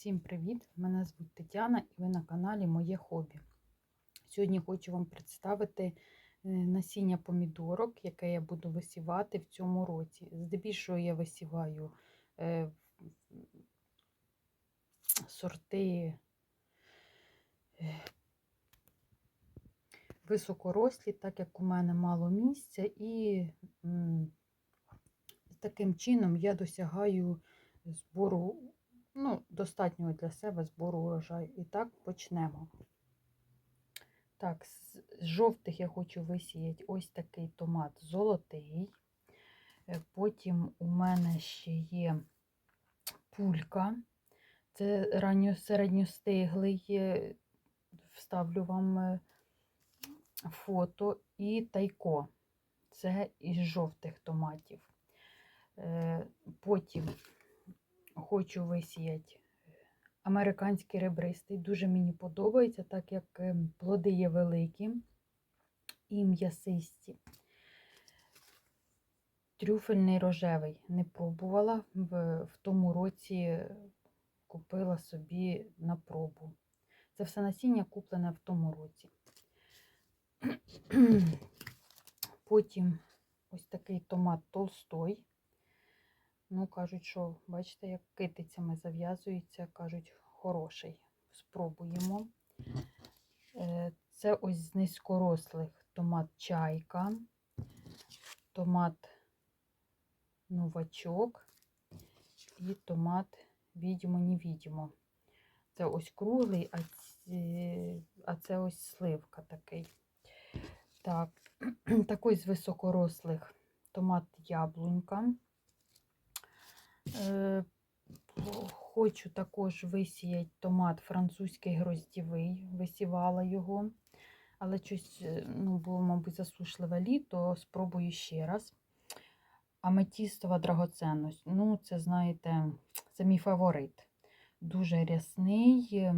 Всім привіт! Мене звуть Тетяна і ви на каналі Моє Хобі. Сьогодні хочу вам представити е, насіння помідорок, яке я буду висівати в цьому році. Здебільшого я висіваю е, сорти е, високорослі, так як у мене мало місця, і таким чином я досягаю збору ну, достатнього для себе збору урожаю. І так почнемо. Так, з жовтих я хочу висіяти ось такий томат золотий. Е, Потім у мене ще є пулька. Це середньостиглий, е, вставлю вам е, фото, і тайко. Це із жовтих томатів. Потім хочу висіяти американський ребристий. Дуже мені подобається, так як ем, плоди є великі і м'ясисті. Трюфельний рожевий не пробувала. В, в тому році купила собі на пробу. Це все насіння куплене в тому році. Потім ось такий томат толстой. Ну, кажуть, що, бачите, як китицями зав'язується, кажуть, хороший. Спробуємо. Е, Це ось з низькорослих томат чайка, томат новачок і томат відьмо-невідьмо. Це ось круглий, а ці, а це ось сливка такий. Так, такий з високорослих томат яблунька. Е, Хочу також висіяти томат французький гроздєвий, висівала його, але щось е, ну, було, мабуть, засушливе літо, спробую ще раз. Аметістова драгоценність. Ну, це, знаєте, це мій фаворит. Дуже рясний,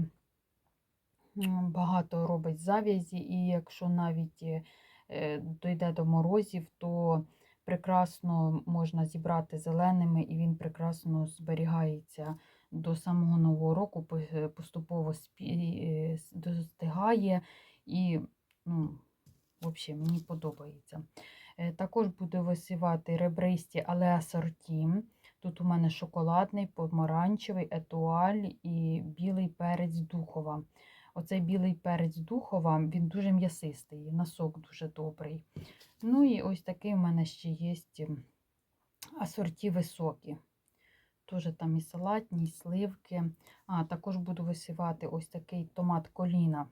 багато робить зав'язі, і якщо навіть е, дійде до морозів, то прекрасно можна зібрати зеленими, і він прекрасно зберігається до самого нового року, поступово е, достигає і, ну, взагалі, мені подобається. Е, також буду висівати ребристі, але асорті. Тут у мене шоколадний, помаранчевий, етуаль і білий перець духова. Оцей білий перець духова, він дуже м'ясистий, насок дуже добрий. Ну і ось такий у мене ще є асорті високі. Теж там і салатні, і сливки. А, також буду висівати ось такий томат коліна.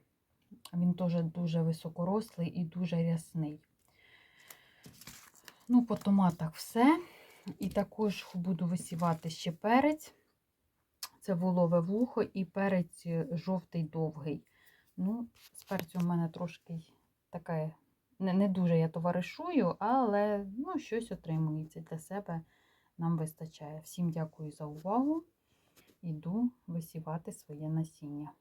Він теж дуже високорослий і дуже рясний. Ну, по томатах все. І також буду висівати ще перець. Це волове вухо і перець жовтий довгий. Ну, З перцю у мене трошки таке, не не дуже я товаришую, але ну, щось отримується для себе, нам вистачає. Всім дякую за увагу. Іду висівати своє насіння.